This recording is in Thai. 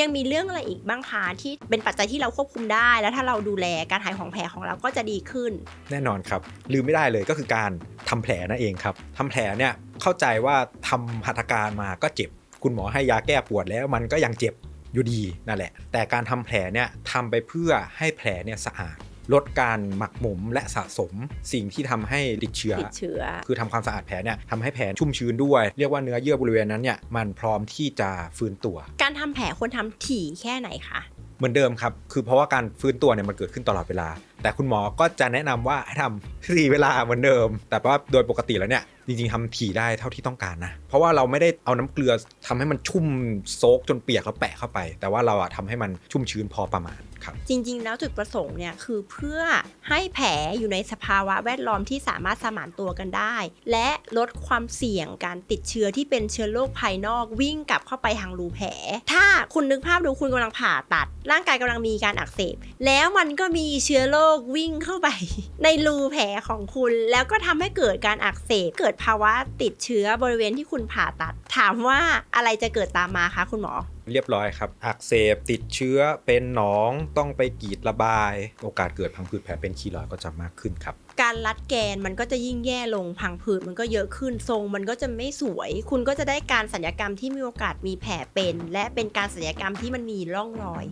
ยังมีเรื่องอะไรอีกบ้างคะที่เป็นปัจจัยที่เราควบคุมได้ แล้วถ้าเราดูแลการหายของแผลของเราก็จะดีขึ้น แน่นอนครับ ลืมไม่ได้เลยก็คือการทำแผลนั่นเองครับทำแผลเนี่ยเข้าใจว่าทำหัตถการมาก็เจ็บ คุณหมอให้ยาแก้ปวดแล้วมันก็ยังเจ็บอยู่ดีนั่นแหละ แต่การทำแผลเนี่ยทำไปเพื่อให้แผลเนี่ยสะอาด ลดการหมักหมมและสะสมสิ่งที่ทำให้ติดเชื้อ ติดเชื้อ คือทำความสะอาดแผลเนี่ยทำให้แผลชุ่มชื้นด้วย เรียกว่าเนื้อเยื่อบริเวณนั้นเนี่ยมันพร้อมที่จะฟื้นตัว การทำแผลควรทำถี่แค่ไหนคะเหมือนเดิมครับ คือเพราะว่าการฟื้นตัวเนี่ยมันเกิดขึ้นตลอดเวลา แต่คุณหมอก็จะแนะนำว่าให้ทำ สี่เวลาเหมือนเดิม แต่ว่าโดยปกติแล้วเนี่ยจริงๆทำถี่ได้เท่าที่ต้องการนะ เพราะว่าเราไม่ได้เอาน้ำเกลือทำให้มันชุ่มโซกจนเปียกแล้วแปะเข้าไป แต่ว่าเราอะทำให้มันชุ่มชื้นพอประมาณครับ จริง ๆ แล้วจุดประสงค์เนี่ยคือเพื่อให้แผลอยู่ในสภาวะแวดล้อมที่สามารถสมานตัวกันได้ และลดความเสี่ยงการติดเชื้อที่เป็นเชื้อโรคภายนอกวิ่งกลับเข้าไปทางรูแผล ถ้าคุณนึกภาพดูคุณกำลังผ่าตัด ร่างกายกำลังมีการอักเสบ แล้วมันก็มีเชื้อโรควิ่งเข้าไป ในรูแผลของคุณ แล้วก็ทำให้เกิดการอักเสบเกิดภาวะติดเชื้อบริเวณที่คุณผ่าตัด ถามว่าอะไรจะเกิดตามมาคะคุณหมอเรียบร้อยครับ อักเสบติดเชื้อเป็นหนองต้องไปกรีดระบาย โอกาสเกิดพังผืดแผลเป็นคีลอยด์ก็จะมากขึ้นครับ การรัดแกนมันก็จะยิ่งแย่ลงพังผืดมันก็เยอะขึ้นทรง มันก็จะไม่สวย คุณก็จะได้การสัญญกรรมที่มีโอกาสมีแผลเป็น และเป็นการสัญญกรรมที่มันมีร่องรอย